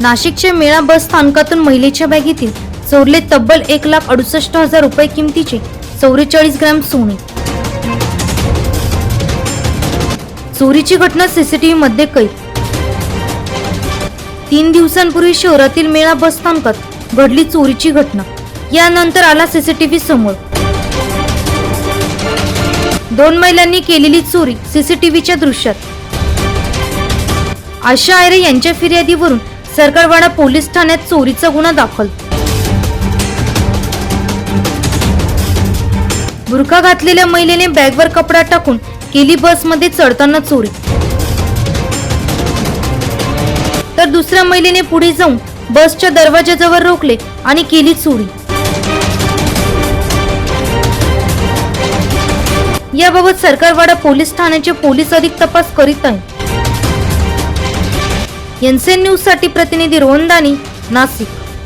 नाशिकच्या मेळा बस स्थानकातून महिलेच्या बॅगेतील चोरले तब्बल एक लाख अडुसष्ट हजार रुपये किमतीचे चौवेचाळीस ग्रॅम सोने. चोरीची घटना सीसीटीव्ही मध्ये कैद. तीन दिवसांपूर्वी शहरातील मेळा बस स्थानकात घडली चोरीची घटना. यानंतर आला सीसीटीव्ही समोर. दोन महिलांनी केलेली चोरी सीसीटीव्हीच्या दृश्यात. आशा आयरे यांच्या फिर्यादीवरून सरकारवाडा पोलीस ठाण्यात चोरीचा गुन्हा दाखल. बुरखा घातलेल्या महिलेने बॅगवर कपडा टाकून केली बसमध्ये चढताना चोरी. तर दुसऱ्या महिलेने पुढे जाऊन बसच्या दरवाजाजवळ रोखले आणि केली चोरी. याबाबत सरकारवाडा पोलीस ठाण्याचे पोलीस अधिक तपास करीत आहेत. एनसेन न्यूजसाठी प्रतिनिधी रोहन दानी नाशिक.